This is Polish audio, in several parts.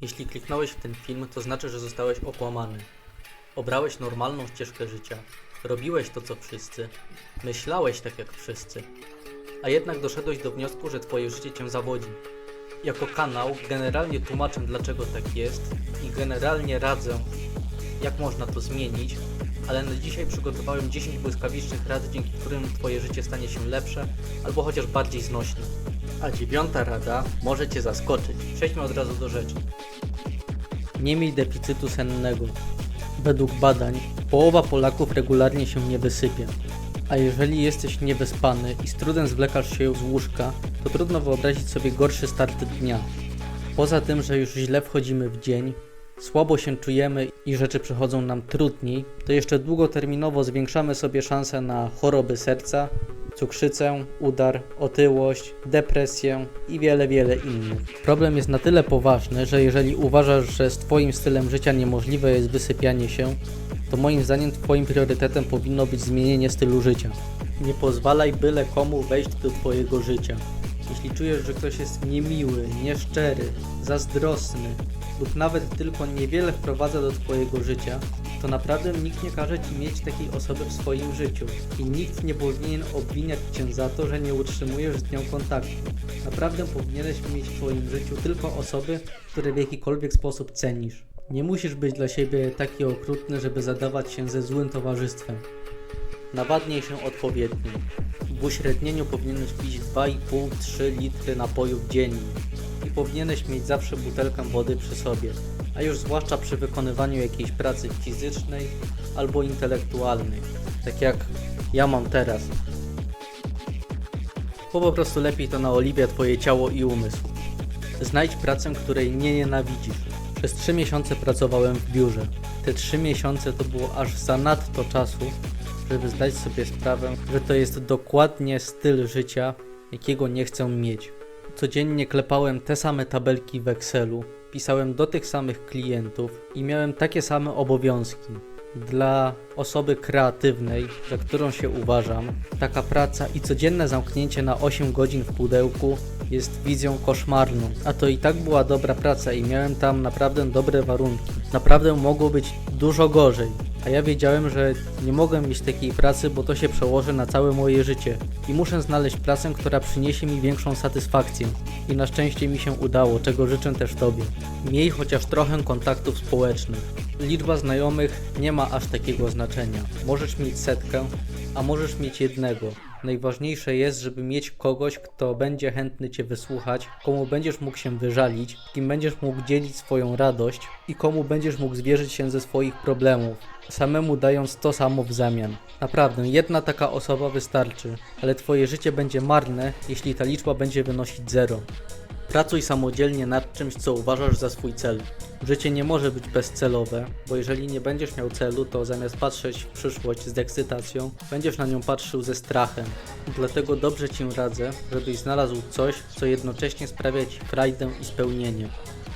Jeśli kliknąłeś w ten film, to znaczy, że zostałeś okłamany. Obrałeś normalną ścieżkę życia. Robiłeś to, co wszyscy. Myślałeś tak jak wszyscy. A jednak doszedłeś do wniosku, że twoje życie cię zawodzi. Jako kanał generalnie tłumaczę, dlaczego tak jest i generalnie radzę, jak można to zmienić, ale na dzisiaj przygotowałem 10 błyskawicznych rad, dzięki którym twoje życie stanie się lepsze albo chociaż bardziej znośne. A dziewiąta rada może cię zaskoczyć. Przejdźmy od razu do rzeczy. Nie miej deficytu sennego. Według badań połowa Polaków regularnie się nie wysypia. A jeżeli jesteś niewyspany i z trudem zwlekasz się z łóżka, to trudno wyobrazić sobie gorszy start dnia. Poza tym, że już źle wchodzimy w dzień, słabo się czujemy i rzeczy przychodzą nam trudniej, to jeszcze długoterminowo zwiększamy sobie szanse na choroby serca, cukrzycę, udar, otyłość, depresję i wiele, wiele innych. Problem jest na tyle poważny, że jeżeli uważasz, że z Twoim stylem życia niemożliwe jest wysypianie się, to moim zdaniem Twoim priorytetem powinno być zmienienie stylu życia. Nie pozwalaj byle komu wejść do Twojego życia. Jeśli czujesz, że ktoś jest niemiły, nieszczery, zazdrosny lub nawet tylko niewiele wprowadza do Twojego życia, to naprawdę nikt nie każe Ci mieć takiej osoby w swoim życiu i nikt nie powinien obwiniać Cię za to, że nie utrzymujesz z nią kontaktu. Naprawdę powinieneś mieć w swoim życiu tylko osoby, które w jakikolwiek sposób cenisz. Nie musisz być dla siebie taki okrutny, żeby zadawać się ze złym towarzystwem. Nawadnij się odpowiednio. W uśrednieniu powinieneś pić 2,5-3 litry napojów dziennie powinieneś mieć zawsze butelkę wody przy sobie, a już zwłaszcza przy wykonywaniu jakiejś pracy fizycznej albo intelektualnej, tak jak ja mam teraz. Bo po prostu lepiej to naoliwia twoje ciało i umysł. Znajdź pracę, której nie nienawidzisz. Przez 3 miesiące pracowałem w biurze. Te 3 miesiące to było aż zanadto czasu, żeby zdać sobie sprawę, że to jest dokładnie styl życia, jakiego nie chcę mieć. Codziennie klepałem te same tabelki w Excelu, pisałem do tych samych klientów i miałem takie same obowiązki. Dla osoby kreatywnej, za którą się uważam, taka praca i codzienne zamknięcie na 8 godzin w pudełku jest wizją koszmarną. A to i tak była dobra praca i miałem tam naprawdę dobre warunki. Naprawdę mogło być dużo gorzej. A ja wiedziałem, że nie mogę mieć takiej pracy, bo to się przełoży na całe moje życie. I muszę znaleźć pracę, która przyniesie mi większą satysfakcję. I na szczęście mi się udało, czego życzę też Tobie. Miej chociaż trochę kontaktów społecznych. Liczba znajomych nie ma aż takiego znaczenia. Możesz mieć setkę, a możesz mieć jednego. Najważniejsze jest, żeby mieć kogoś, kto będzie chętny Cię wysłuchać, komu będziesz mógł się wyżalić, kim będziesz mógł dzielić swoją radość i komu będziesz mógł zwierzyć się ze swoich problemów, samemu dając to samo w zamian. Naprawdę, jedna taka osoba wystarczy, ale Twoje życie będzie marne, jeśli ta liczba będzie wynosić zero. Pracuj samodzielnie nad czymś, co uważasz za swój cel. Życie nie może być bezcelowe, bo jeżeli nie będziesz miał celu, to zamiast patrzeć w przyszłość z ekscytacją, będziesz na nią patrzył ze strachem. Dlatego dobrze Ci radzę, żebyś znalazł coś, co jednocześnie sprawia Ci frajdę i spełnienie.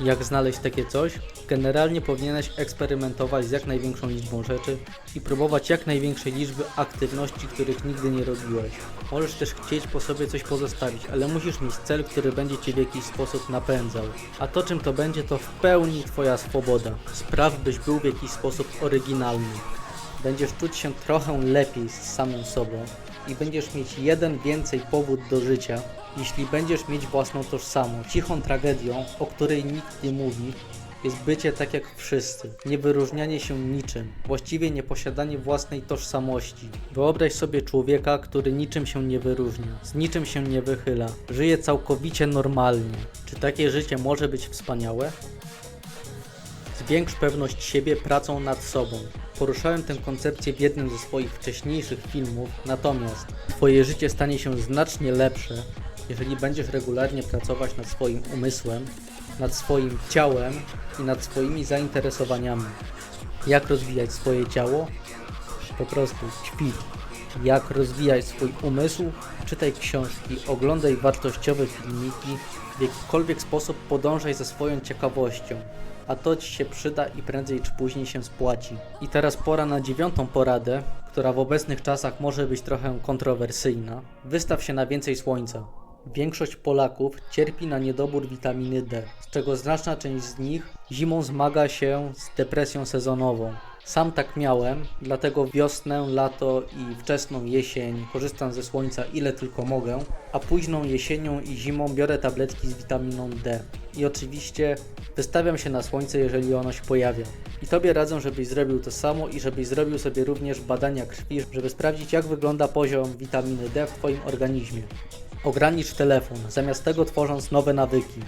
Jak znaleźć takie coś? Generalnie powinieneś eksperymentować z jak największą liczbą rzeczy i próbować jak największej liczby aktywności, których nigdy nie robiłeś. Możesz też chcieć po sobie coś pozostawić, ale musisz mieć cel, który będzie Cię w jakiś sposób napędzał. A to czym to będzie, to w pełni Twoja swoboda. Spraw, byś był w jakiś sposób oryginalny. Będziesz czuć się trochę lepiej z samym sobą i będziesz mieć jeden więcej powód do życia, jeśli będziesz mieć własną tożsamość. Cichą tragedią, o której nikt nie mówi, jest bycie tak jak wszyscy, niewyróżnianie się niczym, właściwie nieposiadanie własnej tożsamości. Wyobraź sobie człowieka, który niczym się nie wyróżnia, z niczym się nie wychyla, żyje całkowicie normalnie. Czy takie życie może być wspaniałe? Zwiększ pewność siebie pracą nad sobą. Poruszałem tę koncepcję w jednym ze swoich wcześniejszych filmów, natomiast Twoje życie stanie się znacznie lepsze, jeżeli będziesz regularnie pracować nad swoim umysłem, nad swoim ciałem i nad swoimi zainteresowaniami. Jak rozwijać swoje ciało? Po prostu ćwicz. Jak rozwijać swój umysł? Czytaj książki, oglądaj wartościowe filmiki, w jakikolwiek sposób podążaj za swoją ciekawością. A to Ci się przyda i prędzej czy później się spłaci. I teraz pora na dziewiątą poradę, która w obecnych czasach może być trochę kontrowersyjna. Wystaw się na więcej słońca. Większość Polaków cierpi na niedobór witaminy D, z czego znaczna część z nich zimą zmaga się z depresją sezonową. Sam tak miałem, dlatego wiosnę, lato i wczesną jesień korzystam ze słońca ile tylko mogę, a późną jesienią i zimą biorę tabletki z witaminą D. I oczywiście wystawiam się na słońce, jeżeli ono się pojawia. I Tobie radzę, żebyś zrobił to samo i żebyś zrobił sobie również badania krwi, żeby sprawdzić jak wygląda poziom witaminy D w Twoim organizmie. Ogranicz telefon, zamiast tego tworząc nowe nawyki.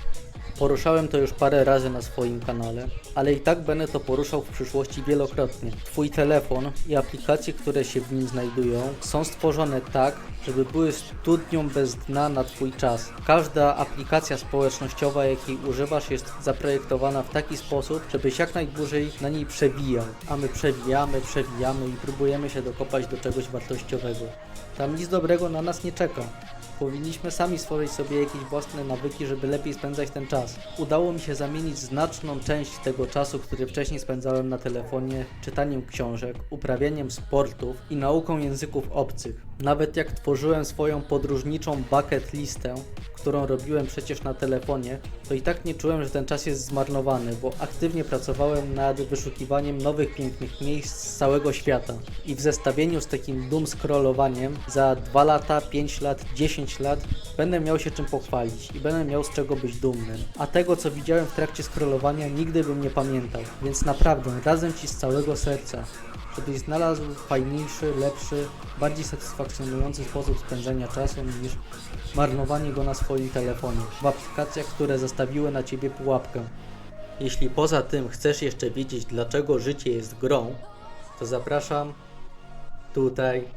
Poruszałem to już parę razy na swoim kanale, ale i tak będę to poruszał w przyszłości wielokrotnie. Twój telefon i aplikacje, które się w nim znajdują, są stworzone tak, żeby były studnią bez dna na Twój czas. Każda aplikacja społecznościowa, jakiej używasz, jest zaprojektowana w taki sposób, żebyś jak najdłużej na niej przewijał. A my przewijamy, przewijamy i próbujemy się dokopać do czegoś wartościowego. Tam nic dobrego na nas nie czeka. Powinniśmy sami stworzyć sobie jakieś własne nawyki, żeby lepiej spędzać ten czas. Udało mi się zamienić znaczną część tego czasu, który wcześniej spędzałem na telefonie, czytaniem książek, uprawianiem sportów i nauką języków obcych. Nawet jak tworzyłem swoją podróżniczą bucket listę, którą robiłem przecież na telefonie, to i tak nie czułem, że ten czas jest zmarnowany, bo aktywnie pracowałem nad wyszukiwaniem nowych pięknych miejsc z całego świata. I w zestawieniu z takim doom scrollowaniem za 2 lata, 5 lat, 10 lat będę miał się czym pochwalić i będę miał z czego być dumnym. A tego co widziałem w trakcie scrollowania nigdy bym nie pamiętał. Więc naprawdę radzę Ci z całego serca, żebyś znalazł fajniejszy, lepszy, bardziej satysfakcjonujący sposób spędzania czasu niż marnowanie go na swoim telefonie, w aplikacjach, które zastawiły na Ciebie pułapkę. Jeśli poza tym chcesz jeszcze wiedzieć, dlaczego życie jest grą, to zapraszam tutaj